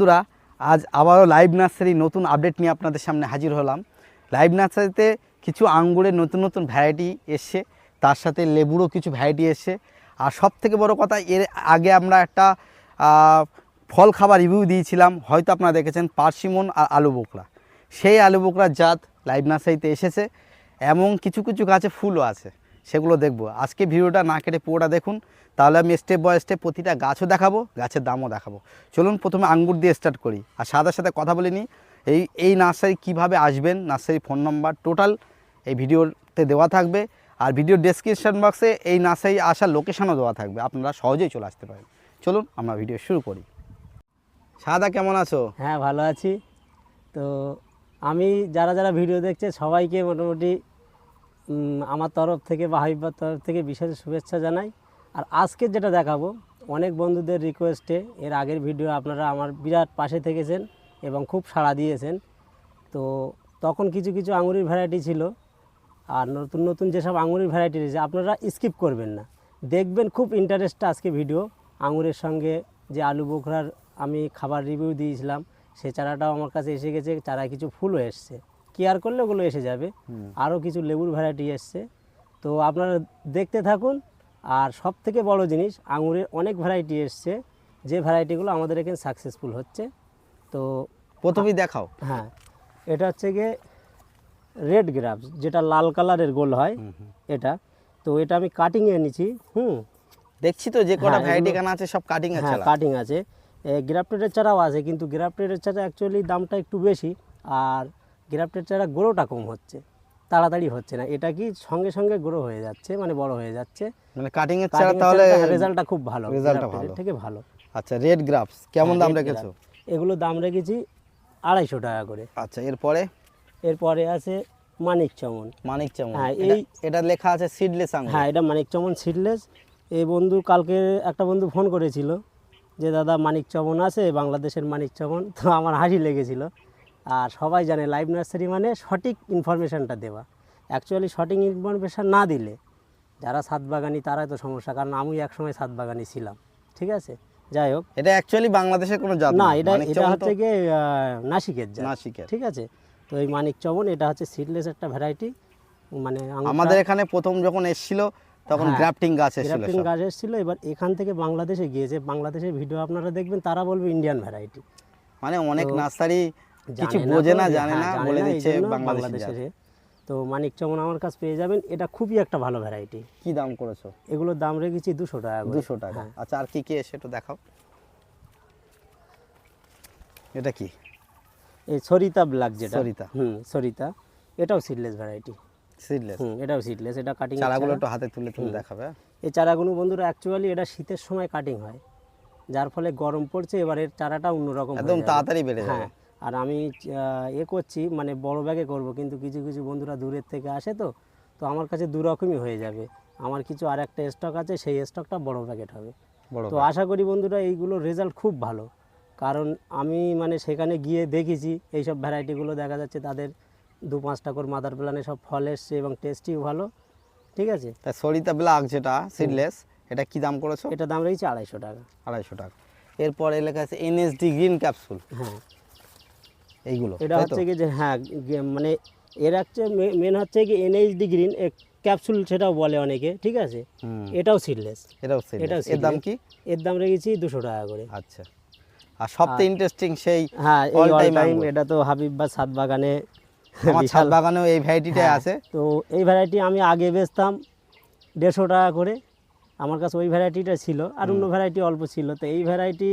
বন্ধুরা, আজ আবারও লাইভ নার্সারি নতুন আপডেট নিয়ে আপনাদের সামনে হাজির হলাম। লাইভ নার্সারিতে কিছু আঙ্গুরের নতুন নতুন ভ্যারাইটি এসছে, তার সাথে লেবুরও কিছু ভ্যারাইটি এসছে। আর সব থেকে বড় কথা, এর আগে আমরা একটা ফল খাবার রিভিউ দিয়েছিলাম, হয়তো আপনারা দেখেছেন পার্সিমন আর আলু বোকরা। সেই আলু বোকরার জাত লাইভ নার্সারিতে এসেছে এমন কিছু কিছু গাছে ফুলও আছে। সেগুলো দেখব। আজকে ভিডিওটা না কেটে পুরোটা দেখুন, তাহলে আমি স্টেপ বাই স্টেপ প্রতিটা গাছও দেখাবো, গাছের দামও দেখাবো। চলুন প্রথমে আঙ্গুর দিয়ে স্টার্ট করি। আর সাদার সাথে কথা বলে নিই, এই এই নার্সারি কীভাবে আসবেন নার্সারি ফোন নাম্বার টোটাল এই ভিডিওতে দেওয়া থাকবে। আর ভিডিও ডেসক্রিপশন বক্সে এই নার্সারি আসার লোকেশানও দেওয়া থাকবে, আপনারা সহজেই চলে আসতে পারেন। চলুন আমরা ভিডিও শুরু করি। সাদা কেমন আছো? হ্যাঁ ভালো আছি। তো আমি, যারা যারা ভিডিও দেখছে, সবাইকে মোটামুটি আমার তরফ থেকে বা হাবিবার তরফ থেকে বিশেষ শুভেচ্ছা জানাই। আর আজকে যেটা দেখাবো, অনেক বন্ধুদের রিকোয়েস্টে এর আগের ভিডিও আপনারা আমার বিরাট পাশে থেকেছেন এবং খুব সাড়া দিয়েছেন। তো তখন কিছু কিছু আঙুরের ভ্যারাইটি ছিল। আর নতুন নতুন যেসব আঙুরের ভ্যারাইটি রয়েছে, আপনারা স্কিপ করবেন না। দেখবেন খুব ইন্টারেস্ট আজকে ভিডিও আঙুরের সঙ্গে যে আলু বোখরার আমি খাবার রিভিউ দিয়েছিলাম, সে চারাটাও আমার কাছে এসে গেছে, চারায় কিছু ফুলও এসছে। কেয়ার করলে ওগুলো এসে যাবে। আরও কিছু লেবুর ভ্যারাইটি এসছে। তো আপনারা দেখতে থাকুন। আর সব থেকে বড় জিনিস আঙুরের অনেক ভ্যারাইটি এসছে। যে ভ্যারাইটিগুলো আমাদের এখানে সাকসেসফুল হচ্ছে। তো প্রথমেই দেখাও। হ্যাঁ এটা হচ্ছে গিয়ে রেড গ্রাফস যেটা লাল কালারের গোল হয়। এটা। তো এটা আমি কাটিংয়ে নিছি হুম। দেখছি তো যে কটা হ্যাঁ, ভ্যারাইটি এখানে আছে সব কাটিং আছে হ্যাঁ কাটিং আছে। গ্রাফটেডের চারাও আছে কিন্তু গ্রাফটেডের চারা অ্যাকচুয়ালি দামটা একটু বেশি। আর গ্রাফটেড চারা গ্রোটা কম হচ্ছে তাড়াতাড়ি হচ্ছে না। এটা কি সঙ্গে সঙ্গে গ্রো হয়ে যাচ্ছে মানে বড় হয়ে যাচ্ছে? মানে কাটিং এর ছাড়া তাহলে রেজাল্টটা খুব ভালো রেজাল্টটা ভালো। থেকে ভালো। আচ্ছা রেড গ্রাফস কেমন হ্যাঁ, দাম রেখেছো? এগুলো দাম রেখেছি আড়াইশো টাকা করে। আচ্ছা এরপরে? এরপরে আছে মানিক চমন। মানিক চামচ হ্যাঁ, এই- এটা লেখা আছে সিডলেস আঙ্গুর। হ্যাঁ এটা মানিক চমন সিডলেস এই বন্ধু কালকে একটা বন্ধু ফোন করেছিল যে দাদা মানিক চমন আছে বাংলাদেশের মানিক চমন। তো আমার হাসি লেগেছিল। আর সবাই জানে লাইভ নার্সারি মানে সঠিক ইনফরমেশানটা দেওয়া। অ্যাকচুয়ালি সঠিক ইনফরমেশান না দিলে যারা সাত বাগানি তারাই তো সমস্যা কারণ আমি একসময় সাত বাগানি ছিলাম ঠিক আছে? যাই হোক। এটা অ্যাকচুয়ালি বাংলাদেশের কোনো জাত না এটা এটা হচ্ছে গিয়ে নাসিকের জাত নাসিকের। ঠিক আছে? তো এই মানিক চমন এটা হচ্ছে সিডলেস একটা ভ্যারাইটি মানে আমাদের এখানে প্রথম যখন এসেছিল তখন হ্যাঁ, গ্রাফটিং গাছ এসেছিল গ্রাফটিং গাছ এসেছিল এবার এখান থেকে বাংলাদেশে গিয়েছে। বাংলাদেশের ভিডিও আপনারা দেখবেন তারা বলবে ইন্ডিয়ান ভ্যারাইটি মানে অনেক নার্সারি কিছু বোঝে না জানে না বলে দিচ্ছে বাংলাদেশের তো মানিক চমন আমার কাছে পেয়ে যাবেন এটা খুবই একটা ভালো ভ্যারাইটি কি দাম করেছ? এগুলোর দাম রেখেছি দুশো টাকা দুশো টাকা। হ্যাঁ। আচ্ছা আর কি কি এসে একটু দেখাও। এটা কি? এই সরিতা ব্ল্যাক যেটা। সরিতা। হুম সরিতা। এটাও সিডলেস ভ্যারাইটি সিডলেস হুম এটাও সিডলেস এটা কাটিং চারাগুলো একটু হাতে তুলে তুলে দেখাবে হ্যাঁ? এই চারাগুলো বন্ধুরা অ্যাকচুয়ালি এটা শীতের সময় কাটিং হয়। যার ফলে গরম পড়ছে এবার এর চারাটা অন্যরকম হয়ে একদম তাড়াতাড়ি বেড়ে যাবে। হ্যাঁ আর আমি এ করছি মানে বড় ব্যাগে করব কিন্তু কিছু কিছু বন্ধুরা দূরের থেকে আসে তো তো আমার কাছে দু রকমই হয়ে যাবে। আমার কিছু আর একটা স্টক আছে সেই স্টকটা বড় প্যাকেট হবে। বড় তো আশা করি বন্ধুরা এইগুলো রেজাল্ট খুব ভালো। কারণ আমি মানে সেখানে গিয়ে দেখেছি এইসব ভ্যারাইটিগুলো দেখা যাচ্ছে তাদের দু পাঁচটা করে মাদার প্ল্যানে সব ফল এসছে এবং টেস্টিও ভালো। ঠিক আছে? তা সরিতা ব্ল্যাক যেটা সিডলেস এটা কি দাম করেছ? এটা দাম রয়েছে আড়াইশো টাকা। আড়াইশো টাকা। এরপরে এলাকা আছে এনএসডি গ্রিন ক্যাপসুল হ্যাঁ। এইগুলো এটা হচ্ছে কি যে হ্যাঁ মানে এর হচ্ছে মেন হচ্ছে কি এনএইচডি গ্রিন ক্যাপসুল সেটাও বলে অনেকে ঠিক আছে? এটাও সিডলেস এটাও। এটাও এর দাম কি? এর দাম রেখেছি দুশো টাকা করে। আচ্ছা। আর সবচেয়ে ইন্টারেস্টিং সেই হ্যাঁ অল টাইম এটা তো হাবিব বা সাত বাগানে আমার ছাদ বাগানেও এই ভ্যারাইটিটাই হ্যাঁ, আছে। তো এই ভ্যারাইটি আমি আগে বেচতাম দেড়শো টাকা করে। আমার কাছে ওই ভ্যারাইটিটা ছিল। আর অন্য ভ্যারাইটি অল্প ছিল। তো এই ভ্যারাইটি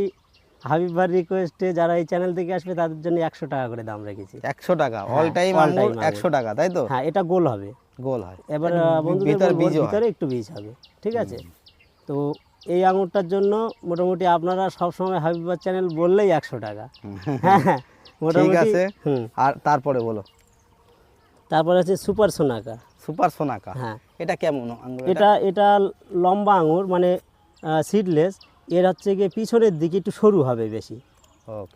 হাবিবার রিকোয়েস্টে যারা এই চ্যানেল থেকে আসবে তাদের জন্য একশো টাকা করে দাম রেখেছি। একশো টাকা হ্যাঁ, অল টাইম all আঙ্গুর একশো টাকা তাই তো? হ্যাঁ এটা গোল হবে। গোল হয়। এবার বন্ধুদের ভিতর হয়। একটু বীজ হবে ঠিক আছে? তো এই আঙুরটার জন্য মোটামুটি আপনারা সবসময় হাবিবার চ্যানেল বললেই একশো টাকা। হ্যাঁ হ্যাঁ, ঠিক আছে। আর তারপরে বলো। তারপর আছে সুপার সোনাকা সুপার সোনাকা হ্যাঁ। এটা কেমন আঙ্গুর? এটা এটা লম্বা আঙুর মানে সিডলেস এর হচ্ছে গিয়ে পিছনের দিকে একটু সরু হবে বেশি।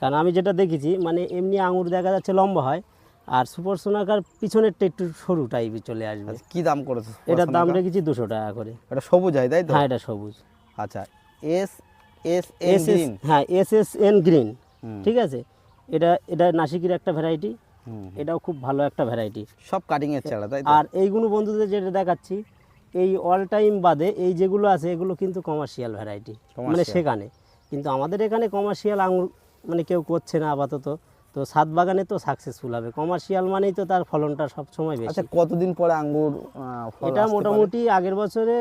কারণ আমি যেটা দেখেছি মানে এমনি আঙুর দেখা যাচ্ছে লম্বা হয় আর সুপার সোনাকার পিছনেরটা একটু সরু টাইপে চলে আসবে। আচ্ছা, কি দাম করেছ এটার দাম রেখেছি দুশো টাকা করে। এটা সবুজ হয় তাই তো? হ্যাঁ এটা সবুজ। আচ্ছা এস এস এস এস হ্যাঁ এস এস এন গ্রিন। ঠিক আছে? এটা এটা নাসিকের একটা ভ্যারাইটি হুম। এটাও খুব ভালো একটা ভ্যারাইটি সব কাটিং এর চারা তাই আর এইগুলো বন্ধুদের যেটা দেখাচ্ছি এই অল টাইম বাদে এই যেগুলো আছে এগুলো কিন্তু কমার্শিয়াল ভ্যারাইটি মানে সেখানে। কিন্তু আমাদের এখানে কমার্শিয়াল আঙুর মানে কেউ করছে না আপাতত। তো সাত বাগানে তো সাকসেসফুল হবে। কমার্শিয়াল মানেই তো তার ফলনটা সব সময় বেশি। আচ্ছা কতদিন পরে আঙ্গুর এটা মোটামুটি আগের বছরে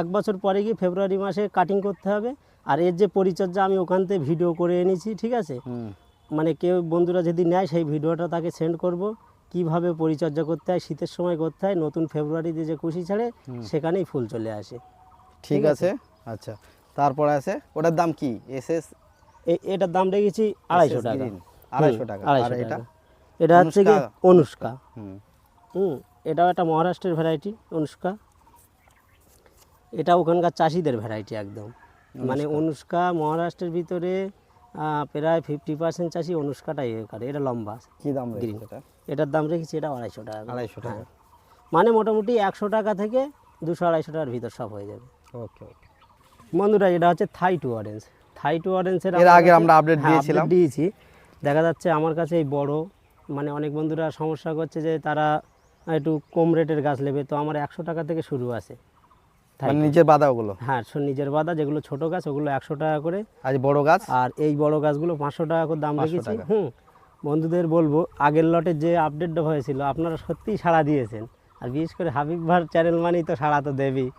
এক বছর পরে গিয়ে ফেব্রুয়ারি মাসে কাটিং করতে হবে। আর এর যে পরিচর্যা আমি ওখান থেকে ভিডিও করে এনেছি ঠিক আছে? মানে কেউ বন্ধুরা যদি নেয় সেই ভিডিওটা তাকে সেন্ড করব। কীভাবে পরিচর্যা করতে হয় শীতের সময় করতে হয় নতুন ফেব্রুয়ারিতে যে কুশি ছাড়ে সেখানেই ফুল চলে আসে। ঠিক আছে? আচ্ছা। তারপরে আছে ওটার দাম কি? এস এস এটার দাম রেখেছি আড়াইশো টাকা। আড়াইশো টাকা। আর এটা? এটা হচ্ছে কি অনুষ্কা? হুম। এটাও একটা মহারাষ্ট্রের ভ্যারাইটি অনুষ্কা। এটা ওখানকার চাষিদের ভ্যারাইটি একদম। মানে অনুষ্কা। মহারাষ্ট্রের ভিতরে প্রায় ফিফটি পার্সেন্ট চাষি অনুষ্কাটাই করে। এটা লম্বা। কি দাম Green। এটার দাম রেখেছি এটা আড়াইশো টাকা আড়াইশো টাকা। হ্যাঁ। মানে মোটামুটি একশো টাকা থেকে দুশো আড়াইশো টাকার ভিতর সব হয়ে যাবে। ওকে ওকে। বন্ধুরা এটা হচ্ছে Thai two orange. Thai two অরেঞ্জের এর আগে আমরা আপডেট দিয়েছিলাম। দিয়েছি। দেখা যাচ্ছে আমার কাছে এই বড় মানে অনেক বন্ধুরা সমস্যা করছে যে তারা একটু কম রেটের গাছ নেবে তো আমার একশো টাকা থেকে শুরু আছে নিজের মানে বাদা ওগুলো? হ্যাঁ নিজের বাদা যেগুলো ছোট গাছ ওগুলো একশো টাকা করে। আজ বড় গাছ? আর এই বড় গাছগুলো পাঁচশো টাকা করে দাম 500 রেখেছি। হুম বন্ধুদের বলব আগের লটে যে আপডেটটা হয়েছিল আপনারা সত্যিই সাড়া দিয়েছেন। আর বিশেষ করে হাবিব ভার চ্যানেল মানেই তো সাড়া তো দেবেই।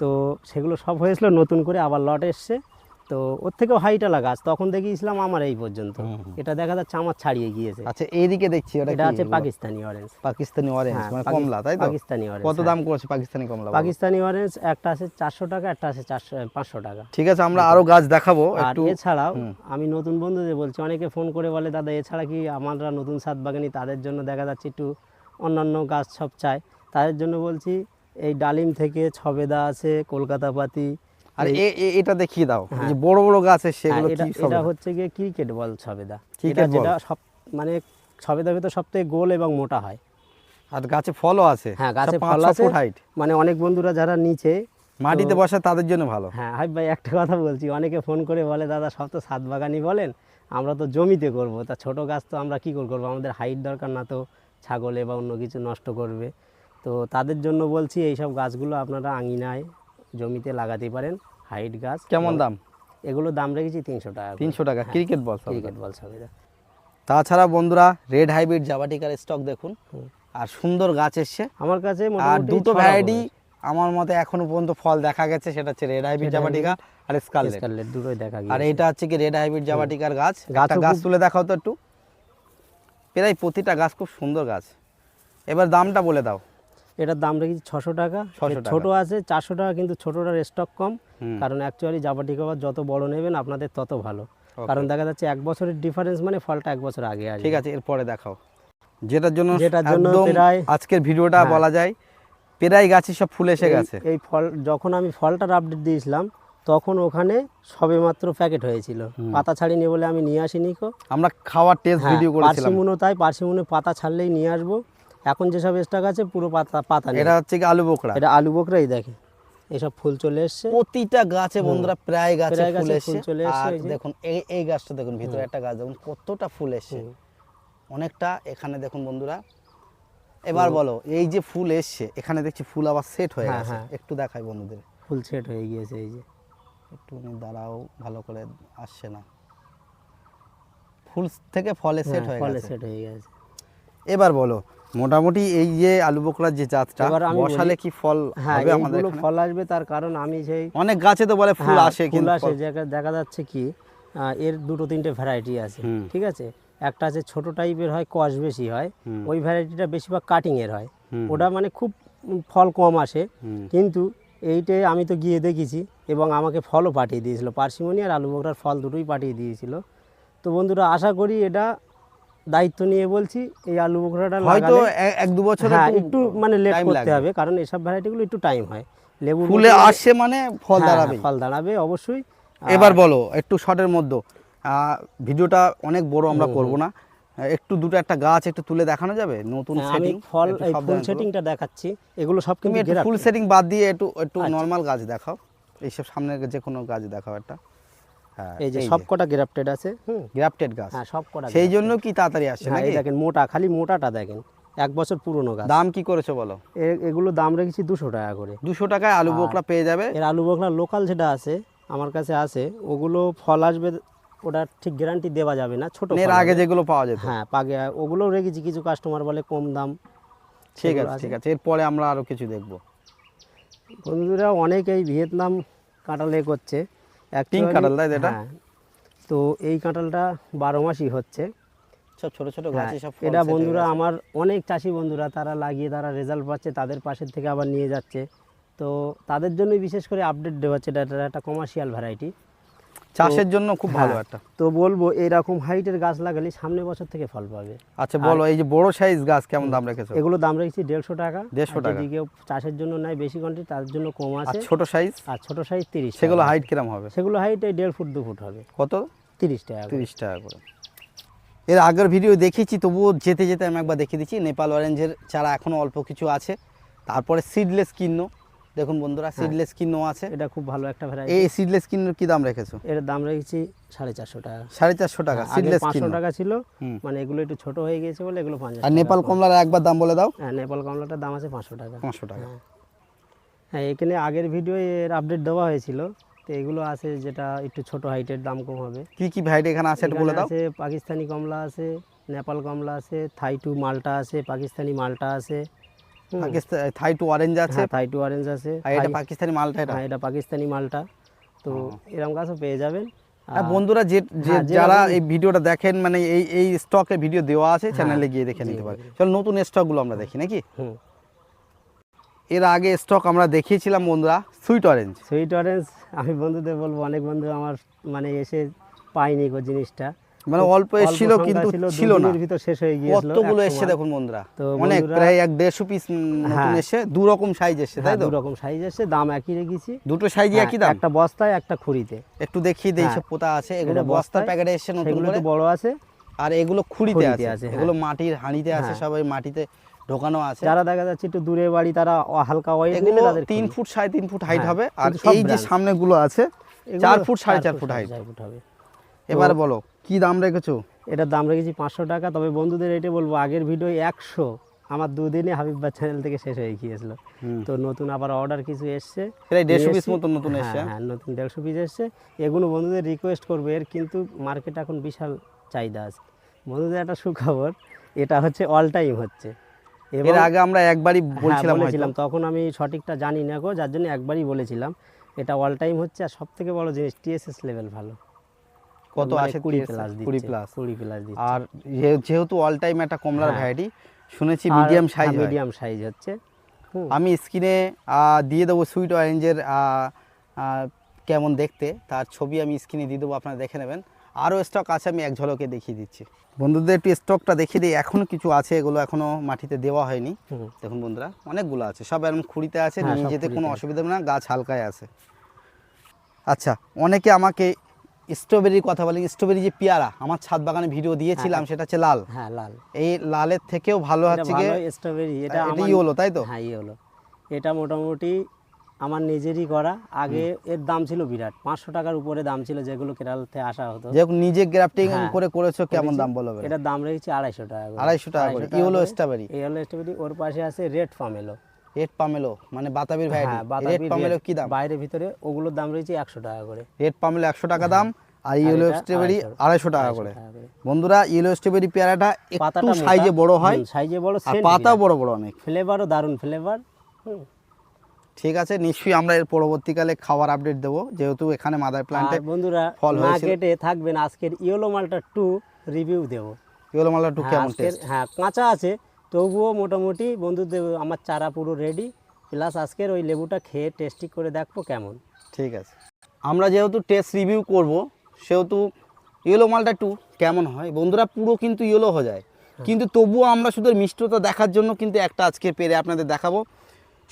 তো সেগুলো সব হয়েছিল নতুন করে আবার লট এসছে। তো ওর থেকেও হাইটালা গাছ তখন দেখিয়েছিলাম আমার এই পর্যন্ত। এটা দেখা যাচ্ছে আমার ছাড়িয়ে গিয়েছে। আচ্ছা এইদিকে দেখছি এটা আছে পাকিস্তানি অরেঞ্জ পাকিস্তানি অরেঞ্জ হ্যাঁ, মানে কমলা তাই তো? পাকিস্তানি অরেঞ্জ কত দাম করছে পাকিস্তানি কমলা পাকিস্তানি অরেঞ্জ একটা আছে চারশো টাকা একটা আছে চারশো পাঁচশো টাকা। ঠিক আছে আমরা আরও গাছ দেখাবো একটু। এছাড়াও আমি নতুন বন্ধুদের বলছি অনেকে ফোন করে বলে দাদা এছাড়া কি আমরা নতুন সাত বাগানি তাদের জন্য দেখা যাচ্ছে একটু অন্যান্য গাছ সব চায়? তাদের জন্য বলছি এই ডালিম থেকে ছবেদা আছে কলকাতা পাতি আর এটা দেখিয়ে দাও হ্যাঁ। যে বড় বড় গাছ আছে হ্যাঁ, সেগুলো কি এটা হচ্ছে গিয়ে ক্রিকেট বল ছবেদা। এটা যেটা সব মানে ছবেদার ভিতর সব থেকে গোল এবং মোটা হয়। আর গাছে ফলও আছে? হ্যাঁ গাছে ফল আছে। হাইট মানে অনেক বন্ধুরা যারা নিচে মাটিতে বসা তাদের জন্য ভালো। হ্যাঁ হাই ভাই একটা কথা বলছি। অনেকে ফোন করে বলে দাদা সব তো সাত বাগানি বলেন আমরা তো জমিতে করব। তা ছোট গাছ তো আমরা কি করে করব? আমাদের হাইট দরকার না তো ছাগলে বা অন্য কিছু নষ্ট করবে। তো তাদের জন্য বলছি এইসব গাছগুলো আপনারা আঙিনায় জমিতে লাগাতে পারেন হাইট গাছ কেমন দাম? এগুলো দাম রেখেছি তিনশো টাকা তিনশো টাকা ক্রিকেট বল ক্রিকেট বল তাছাড়া বন্ধুরা রেড হাইব্রিড জাবাটিকার স্টক দেখুন। আর সুন্দর গাছ এসছে। আমার কাছে আর দুটো ভ্যারাইটি আমার মতে এখনও পর্যন্ত ফল দেখা গেছে সেটা হচ্ছে রেড হাইব্রিড জাবাটিকা আর স্কারলেট স্কারলেট দুটোই দেখা গেছে আর এটা হচ্ছে কি রেড হাইব্রিড জাবাটিকার গাছ। গাছ তুলে দেখাও তো একটু। প্রায় প্রতিটা গাছ খুব সুন্দর গাছ। এবার দামটা বলে দাও। এটার দাম রেখেছি ছশো টাকা। ছোট আছে চারশো টাকা কিন্তু ছোটটার স্টক কম। কারণ অ্যাকচুয়ালি জাপাটি কভার যত বড় নেবেন আপনাদের তত ভালো। কারণ দেখা যাচ্ছে এক বছরের ডিফারেন্স মানে ফলটা এক বছর আগে আসবে। ঠিক আছে এরপরে দেখাও। যেটার জন্য যেটার জন্য প্রায়- আজকের ভিডিওটা হ্যাঁ। বলা যায় প্রায় গাছই সব ফুল এসে গেছে। এই ফল যখন আমি ফলটার আপডেট দিয়েছিলাম তখন ওখানে সবেমাত্র প্যাকেট হয়েছিল। পাতা ছাড়িনি বলে আমি নিয়ে আসিনি কো। আমরা খাওয়ার টেস্ট হ্যাঁ, ভিডিও করেছিলাম। পার্সিমুনও তাই পার্সিমুনে পাতা ছাড়লেই নিয়ে আসব। এখন যেসব স্টক আছে পুরো পাতা পাতা এটা হচ্ছে কি আলু বোকরা? এটা আলু বকরাই দেখে এসব ফুল চলে এসছে। প্রতিটা গাছে বন্ধুরা প্রায় গাছে ফুল এসছে। চলে এসছে, আর দেখুন এই এই গাছটা দেখুন ভিতরে একটা গাছ দেখুন কতটা ফুল এসছে। অনেকটা এখানে দেখুন বন্ধুরা এবার বলো এই যে ফুল এসছে এখানে দেখছি ফুল আবার সেট হয়ে হ্যাঁ, গেছে। হ্যাঁ। একটু দেখাই বন্ধুদের। ফুল সেট হয়ে গিয়েছে এই যে। একটু দাঁড়াও ভালো করে আসছে না। ফুল থেকে ফলে সেট হয়ে হ্যাঁ, ফলে সেট হয়ে গেছে। এবার বলো মোটামুটি এই যে আলু বোকরার যে জাতটা বসালে কি ফল হ্যাঁ হবে আমাদের ফল আসবে তার কারণ আমি সেই অনেক গাছে তো বলে ফুল হ্যাঁ, আসে ফুল কিন্তু আসে। দেখা- যাচ্ছে কি এর দুটো তিনটে ভ্যারাইটি আছে ঠিক আছে? একটা আছে ছোট টাইপের হয় কষ বেশি হয় ওই ভ্যারাইটিটা বেশিরভাগ কাটিং এর হয়। ওটা মানে খুব ফল কম আসে কিন্তু এইটে আমি তো গিয়ে দেখেছি এবং আমাকে ফলও পাঠিয়ে দিয়েছিল। পার্সিমনি আর আলু বকরার ফল দুটোই পাঠিয়ে দিয়েছিল। তো বন্ধুরা আশা করি এটা দায়িত্ব নিয়ে বলছি এই আলু বকরাটা হয়তো এক দু বছর হ্যাঁ একটু মানে লেট করতে হবে কারণ এসব ভ্যারাইটিগুলো একটু টাইম হয়। লেবু ফুলে আসছে মানে ফল দাঁড়াবে। ফল দাঁড়াবে অবশ্যই। এবার বলো একটু শর্টের মধ্যে। ভিডিওটা অনেক বড় আমরা করব না। একটু দুটো একটা গাছ একটু তুলে দেখানো যাবে? নতুন হ্যাঁ, সেটিং ফল এই ফুল সেটিংটা দেখাচ্ছি। এগুলো সব কিন্তু ফুল সেটিং বাদ দিয়ে একটু একটু আচ্ছা। নর্মাল গাছ দেখাও। এইসব সামনের যে কোনো গাছ দেখাও একটা। হ্যাঁ, এই যে এই যে। কটা গ্রাফটেড আছে। গ্রাফটেড গাছ। হ্যাঁ সব সেই জন্য কি তাড়াতাড়ি আসছে হ্যাঁ, নাকি? দেখেন মোটা খালি মোটাটা দেখেন। এক বছর পুরনো গাছ। দাম কি করেছ বলো? এগুলো দাম রেখেছি দুশো টাকা করে। দুশো টাকায় আলু বোকরা পেয়ে যাবে? এর আলু বখলা লোকাল যেটা আছে আমার কাছে আছে ওগুলো ফল আসবে ওটা ঠিক গ্যারান্টি দেওয়া যাবে না ছোট এর আগে যেগুলো পাওয়া যেত। হ্যাঁ পাগে ওগুলোও রেখেছি কিছু কাস্টমার বলে কম দাম। ঠিক আছে। ঠিক আছে এরপরে আমরা আরও কিছু দেখব। বন্ধুরা অনেকেই ভিয়েতনাম কাঁঠাল এ করছে। কাঁঠাল, তাই তো এটা? হ্যাঁ। তো এই কাঁটালটা বারো মাসই হচ্ছে সব ছোট ছোট হ্যাঁ, গাছে সব এটা বন্ধুরা আমার অনেক চাষি বন্ধুরা তারা লাগিয়ে তারা রেজাল্ট পাচ্ছে তাদের পাশের থেকে আবার নিয়ে যাচ্ছে তো তাদের জন্যই বিশেষ করে আপডেট দেওয়া হচ্ছে এটা একটা কমার্শিয়াল ভ্যারাইটি চাষের জন্য খুব ভালো হ্যাঁ, একটা। তো বলব এইরকম হাইটের গাছ লাগালে সামনে বছর থেকে ফল পাবে। আচ্ছা বলো এই যে বড় সাইজ গাছ কেমন দাম রেখেছো? এগুলো দাম রেখেছি দেড়শো টাকা। দেড়শো টাকা। কেউ চাষের জন্য নেয় বেশি কোয়ান্টিটি তার জন্য কম আছে। ছোট সাইজ আর ছোট সাইজ তিরিশ সেগুলো হাইট কিরম হবে? সেগুলো হাইট এই দেড় ফুট দু ফুট হবে। কত? তিরিশ টাকা তিরিশ টাকা করে। এর আগের ভিডিও দেখেছি তবুও যেতে যেতে আমি একবার দেখিয়ে দিচ্ছি। নেপাল অরেঞ্জের চারা এখনও অল্প কিছু আছে। তারপরে সিডলেস কিন্ন দেখুন বন্ধুরা সিডলেস কিন্ন আছে? এটা খুব ভালো একটা ভ্যারাইটি এই সিডলেস কিন্নর কি দাম রেখেছো? এর দাম রেখেছি সাড়ে চারশো টাকা। সাড়ে চারশো টাকা সিডলেস পাঁচশো কিন্ন টাকা ছিল মানে এগুলো একটু ছোট হয়ে গিয়েছে বলে এগুলো পঞ্চাশ আর নেপাল কমলার একবার দাম বলে দাও। হ্যাঁ নেপাল কমলাটার দাম আছে পাঁচশো টাকা। পাঁচশো টাকা। হ্যাঁ। হ্যাঁ এখানে আগের ভিডিও এর আপডেট দেওয়া হয়েছিল তো এগুলো আছে যেটা একটু ছোট হাইটের দাম কম হবে। কি কি ভ্যারাইটি এখানে আছে একটু বলে দাও। আছে পাকিস্তানি কমলা আছে নেপাল কমলা আছে থাই টু মালটা আছে পাকিস্তানি মালটা আছে। পাকিস্তান থাই টু অরেঞ্জ আছে। হ্যাঁ থাই টু অরেঞ্জ আছে। আর এটা পাকিস্তানি মালটা এটা? হ্যাঁ এটা পাকিস্তানি মালটা। তো এরকম গাছও পেয়ে যাবেন। আর বন্ধুরা যে হ্যাঁ, যারা এই ভিডিওটা দেখেন মানে এই এই স্টকে ভিডিও দেওয়া আছে চ্যানেলে গিয়ে দেখে নিতে পারে চলো নতুন স্টকগুলো আমরা দেখি নাকি? এর আগে স্টক আমরা দেখিয়েছিলাম বন্ধুরা সুইট অরেঞ্জ সুইট অরেঞ্জ আমি বন্ধুদের বলব অনেক বন্ধু আমার মানে এসে পাইনি গো জিনিসটা। মানে অল্প এসেছিল কিন্তু ছিল, না। ভিতর শেষ হয়ে গিয়েছিল কতগুলো এসছে। দেখুন বন্ধুরা। অনেক প্রায় এক দেড়শো পিস নতুন হ্যাঁ। এসে দু রকম সাইজ এসছে তাই হ্যাঁ, তো? দু রকম সাইজ এসে দাম একই রেখেছি। দুটো সাইজই হ্যাঁ, একই দাম? একটা বস্তায় একটা খুঁড়িতে। একটু দেখিয়ে দিই। সব পোতা আছে এগুলো বস্তার প্যাকেটে এসছে নতুন করে। বড় আছে। আর এগুলো খুঁড়িতে আছে। এগুলো মাটির হাঁড়িতে আছে। সবাই মাটিতে ঢোকানো আছে। যারা দেখা যাচ্ছে একটু দূরে বাড়ি তারা হালকা ওয়েট এগুলো তিন ফুট সাড়ে তিন ফুট হাইট হবে আর এই যে brand। সামনেগুলো আছে চার ফুট সাড়ে চার ফুট হাইট হবে। এবার বলো কি দাম রেখেছো? এটার দাম রেখেছি পাঁচশো টাকা। তবে বন্ধুদের এটা বলব আগের ভিডিও একশো। আমার দুদিনে হাবিববা চ্যানেল থেকে শেষ হয়ে গিয়েছিল। তো নতুন আবার অর্ডার কিছু এসছে। প্রায় দেড়শো পিস এসছি। মতন নতুন হ্যাঁ, এসছে হ্যাঁ নতুন দেড়শো পিস এসছে। এগুলো বন্ধুদের রিকোয়েস্ট করবে এর কিন্তু মার্কেট এখন বিশাল চাহিদা আছে। বন্ধুদের একটা সুখবর এটা হচ্ছে অল টাইম হচ্ছে। এবং এর আগে আমরা একবারই হ্যাঁ, বলছিলাম বলেছিলাম তখন আমি সঠিকটা জানি না গো যার জন্য একবারই বলেছিলাম। এটা অল টাইম হচ্ছে আর সব থেকে বড় জিনিস টিএসএস লেভেল ভালো। কত মানে আসে কুড়ি 30 প্লাস কুড়ি দিচ্ছে। প্লাস কুড়ি প্লাস দিচ্ছে। আর যেহেতু অল টাইম একটা কমলার। ভ্যারাইটি শুনেছি মিডিয়াম সাইজ মিডিয়াম সাইজ হচ্ছে। আমি স্ক্রিনে দিয়ে দেবো সুইট অরেঞ্জের কেমন দেখতে তার ছবি আমি স্ক্রিনে দিয়ে দেবো আপনারা দেখে নেবেন। আরও স্টক আছে আমি এক ঝলকে দেখিয়ে দিচ্ছি। বন্ধুদের একটু স্টকটা দেখিয়ে দিই এখনও কিছু আছে এগুলো এখনও মাটিতে দেওয়া হয়নি। দেখুন বন্ধুরা অনেকগুলো আছে সব এরকম খুঁড়িতে আছে হ্যাঁ, নিয়ে যেতে কোনো অসুবিধা হবে না গাছ হালকায় আছে। আচ্ছা অনেকে আমাকে স্ট্রবেরির কথা বলে স্ট্রবেরি যে পেয়ারা আমার ছাদ বাগানে ভিডিও দিয়েছিলাম সেটা হচ্ছে লাল। হ্যাঁ লাল। এই লালের থেকেও ভালো হচ্ছে স্ট্রবেরি এটা এটা আমার ই হলো তাই তো? হ্যাঁ হলো এটা মোটামুটি আমার নিজেরই করা আগে এর দাম ছিল বিরাট পাঁচশো টাকার উপরে দাম ছিল যেগুলো কেরাল থেকে আসা হতো। যেরকম নিজে গ্রাফটিং হ্যাঁ, করে করেছ কেমন দাম বলো? এটার দাম রেখেছি আড়াইশো টাকা আড়াইশো টাকা করে ই হলো স্ট্রবেরি। এই হলো স্ট্রবেরি ওর পাশে আছে রেড পামেলো। রেড পামেলো মানে বাতাবির হ্যাঁ বাতাবি রেড পামেলো কি দাম? বাইরে ভিতরে ওগুলোর দাম রয়েছে একশো টাকা করে। রেড পামেলো একশো টাকা দাম আর ইয়েলো স্ট্রবেরি আড়াইশো- টাকা করে। বন্ধুরা ইয়েলো স্ট্রবেরি পেয়ারাটা একটু সাইজে বড় হয় সাইজে বড় আর পাতাও বড় বড় অনেক। ফ্লেভারও দারুণ ফ্লেভার ঠিক আছে নিশ্চয়ই আমরা এর পরবর্তীকালে খাবার আপডেট দেবো যেহেতু এখানে মাদার প্ল্যান্টে বন্ধুরা ফল না হয়েছিল। কেটে থাকবেন আজকের ইয়েলো মালটা টু রিভিউ দেবো। ইয়েলো মালটা টু হ্যাঁ, কেমন টেস্ট হ্যাঁ কাঁচা আছে তবুও মোটামুটি বন্ধুদের আমার চারা পুরো রেডি প্লাস আজকের ওই লেবুটা খেয়ে টেস্টি করে দেখব কেমন। ঠিক আছে। আমরা যেহেতু টেস্ট রিভিউ করব সেহেতু ইয়েলো মালটা টু কেমন হয়? বন্ধুরা পুরো কিন্তু ইয়েলো হয়ে যায়। কিন্তু তবুও আমরা শুধু মিষ্টতা দেখার জন্য কিন্তু একটা আজকে পেরে আপনাদের দেখাবো।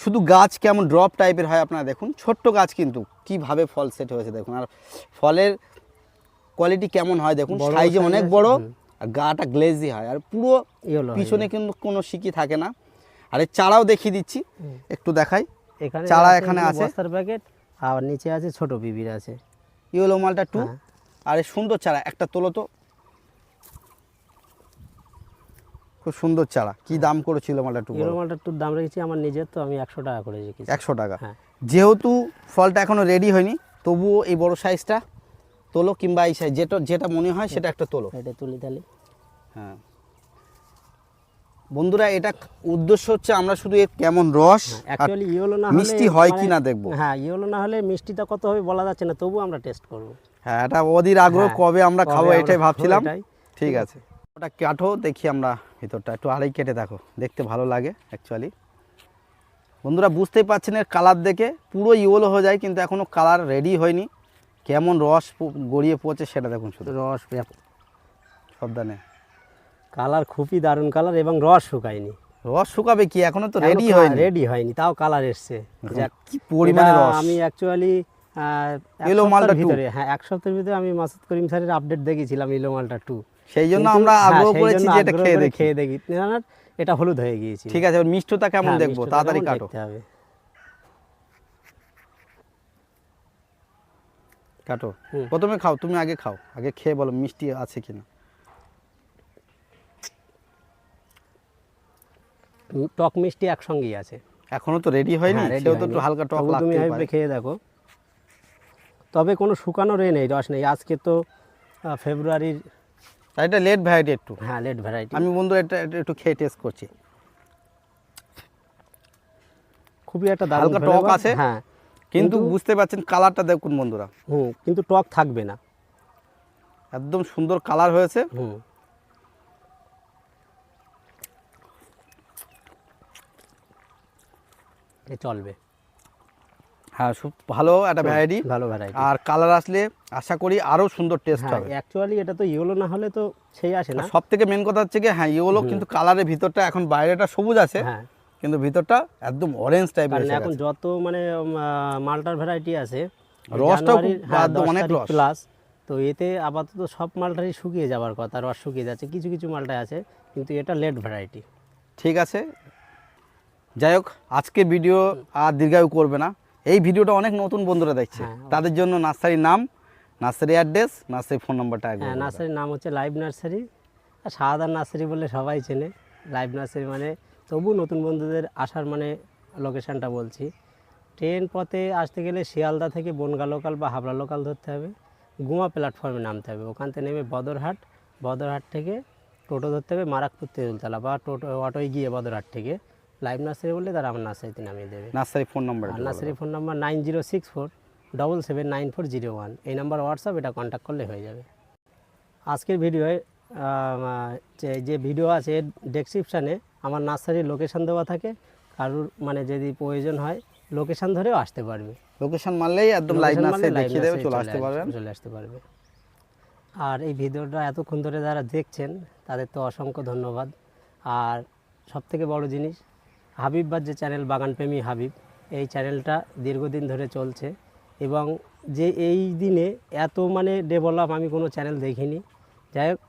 শুধু গাছ কেমন ড্রপ টাইপের হয় আপনারা দেখুন। ছোট্ট গাছ কিন্তু কীভাবে ফল সেট হয়েছে দেখুন। আর ফলের কোয়ালিটি কেমন হয় দেখুন। সাইজে অনেক বড়। আর গাটা গ্লেজি হয়। আর পুরো ইয়েলো পিছনে কিন্তু কোনো শিকি থাকে না। আর এর চারাও দেখিয়ে দিচ্ছি একটু দেখাই। এখানে চারা এখানে আছে। বস্তার প্যাকেট আর নিচে আছে ছোট বিবির আছে। ইয়েলো মালটা টু হ্যাঁ। আর এই সুন্দর চারা একটা তোলো তো। খুব সুন্দর চারা। কি দাম করেছিল মালটা টু ইয়েলো মালটা টুর দাম রেখেছি আমার নিজের তো আমি একশো টাকা করে রেখেছি। একশো টাকা। হ্যাঁ। যেহেতু ফলটা এখনও রেডি হয়নি তবুও এই বড় সাইজটা তোলো কিংবা এই সাইজ যেটা যেটা মনে হয় সেটা একটা তোলো। এটা তুলি তাহলে। হ্যাঁ। বন্ধুরা এটা উদ্দেশ্য হচ্ছে আমরা শুধু এর কেমন রস অ্যাকচুয়ালি ইয়েলো না হলে মিষ্টি হয় মানে- কি না দেখব। হ্যাঁ ইয়েলো না হলে মিষ্টিটা কত হবে বলা যাচ্ছে না তবু আমরা টেস্ট করব। হ্যাঁ এটা অধীর আগ্রহ হ্যাঁ, কবে আমরা খাব এটাই ভাবছিলাম। ঠিক আছে। ওটা কাঠো দেখি আমরা ভিতরটা। একটু আড়াই কেটে দেখো দেখতে ভালো লাগে অ্যাকচুয়ালি বন্ধুরা বুঝতেই পারছেন এর কালার দেখে। পুরো ইয়েলো হয়ে যায় কিন্তু এখনও কালার রেডি হয়নি। কেমন রস গড়িয়ে পড়ছে সেটা দেখুন শুধু। রস সাবধানে। কালার খুবই দারুণ কালার এবং রস শুকায়নি। রস শুকাবে কি? এখনও তো রেডি হয়নি। রেডি হয়নি তাও কালার এসছে। কি পরিমাণে রস। আমি অ্যাকচুয়ালি ইলো মালটা ভিতরে হ্যাঁ এক সপ্তাহের ভিতরে আমি মাসুদ করিম স্যারের আপডেট দেখেছিলাম ইলো মালটা টু সেই জন্য আমরা আগ্রহ করেছি যে এটা খেয়ে দেখি। খেয়ে দেখি। এটা হলুদ হয়ে গিয়েছে ঠিক আছে মিষ্টতা কেমন হ্যাঁ, দেখব? তাড়াতাড়ি কাটো। হবে? কাটো। প্রথমে খাও তুমি আগে খাও। আগে খেয়ে বলো মিষ্টি আছে কিনা। টক মিষ্টি একসঙ্গেই আছে। এখনও তো রেডি হয়নি হ্যাঁ, সেও তো একটু হালকা টক তবু তুমি লাগতেই খেয়ে দেখো। তবে কোনো শুকানো রে নেই রস নেই। আজকে তো ফেব্রুয়ারির এটা লেট ভ্যারাইটি একটু। হ্যাঁ লেট ভ্যারাইটি আমি বন্ধু এটা একটু খেয়ে টেস্ট করছি। খুবই একটা দারুণ হালকা টক আছে। হ্যাঁ। কিন্তু বুঝতে পারছেন কালারটা দেখুন বন্ধুরা। হুম কিন্তু টক থাকবে না। একদম সুন্দর কালার হয়েছে। হুম। এ চলবে। হ্যাঁ ভালো একটা ভ্যারাইটি ভালো ভ্যারাইটি আর কালার আসলে আশা করি আরও সুন্দর টেস্ট হ্যাঁ হবে। অ্যাকচুয়ালি এটা তো ইয়েলো না হলে তো সেই আসে না। সব থেকে মেন কথা হচ্ছে কি হ্যাঁ এগুলো কিন্তু কালারের ভিতরটা এখন বাইরেটা সবুজ আছে। হ্যাঁ। কিন্তু ভিতরটা একদম অরেঞ্জ টাইপের এখন যত মানে মালটার ভ্যারাইটি আছে রসটাও খুব একদম অনেক রস। প্লাস তো এতে আপাতত সব মালটারই শুকিয়ে যাওয়ার কথা রস শুকিয়ে যাচ্ছে কিছু কিছু মালটায় আছে কিন্তু এটা লেট ভ্যারাইটি ঠিক আছে। যাই হোক আজকে ভিডিও আর দীর্ঘায়ু করবে না। এই ভিডিওটা অনেক নতুন বন্ধুরা দেখছে। হ্যাঁ, তাদের জন্য নার্সারির নাম নার্সারি অ্যাড্রেস নার্সারি ফোন নাম্বারটা হ্যাঁ নার্সারির নাম হচ্ছে লাইভ নার্সারি আর সাদা নার্সারি বলে সবাই চেনে। লাইভ নার্সারি মানে তবু নতুন বন্ধুদের আসার মানে লোকেশানটা বলছি। ট্রেন পথে আসতে গেলে শিয়ালদা থেকে বনগা লোকাল বা হাবড়া লোকাল ধরতে হবে। গুমা প্ল্যাটফর্মে নামতে হবে। ওখান থেকে নেমে বদরহাট বদরহাট থেকে টোটো ধরতে হবে মারাকপুর তেঁতুলতলা বা টোটো অটোয় গিয়ে বদরহাট থেকে। লাইভ নার্সারি বললে তারা আমার নার্সারিতে নামিয়ে দেবে। Nursery phone number nursery phone number nine zero six four double seven nine four zero one এই নাম্বার হোয়াটসঅ্যাপ এটা কন্ট্যাক্ট করলে হয়ে যাবে। আজকের ভিডিওয়ে যে যে ভিডিও আছে ডেসক্রিপশানে আমার নার্সারির লোকেশান দেওয়া থাকে কারুর মানে যদি প্রয়োজন হয় লোকেশান ধরেও আসতে পারবে। লোকেশান মারলেই একদম লাইভ নার্সারি দেখিয়ে দেবে চলে আসতে আস- পারবেন। চলে আসতে পারবে। আর এই ভিডিওটা এতক্ষণ ধরে যারা দেখছেন তাদের তো অসংখ্য ধন্যবাদ। আর সব থেকে বড় জিনিস হাবিববার যে চ্যানেল বাগানপ্রেমী হাবিব এই চ্যানেলটা দীর্ঘদিন ধরে চলছে এবং যে এই দিনে এত মানে ডেভেলপ আমি কোনো চ্যানেল দেখিনি। যাই হোক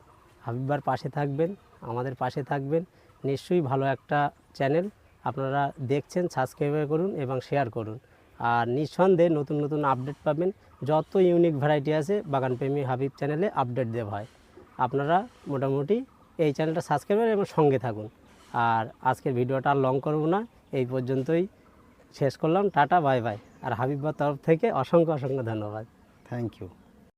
হাবিববার পাশে থাকবেন আমাদের পাশে থাকবেন। নিশ্চয়ই ভালো একটা চ্যানেল আপনারা দেখছেন সাবস্ক্রাইব করুন এবং শেয়ার করুন। আর নিঃসন্দেহে নতুন নতুন আপডেট পাবেন, যত ইউনিক ভ্যারাইটি আছে বাগানপ্রেমী হাবিব চ্যানেলে আপডেট দেওয়া হয়। আপনারা মোটামুটি এই চ্যানেলটা সাবস্ক্রাইব করুন এবং সঙ্গে থাকুন। আর আজকের ভিডিওটা আর লং করব না, এই পর্যন্তই শেষ করলাম, টাটা বাই বাই আর হাবিবার তরফ থেকে অসংখ্য অসংখ্য ধন্যবাদ। Thank you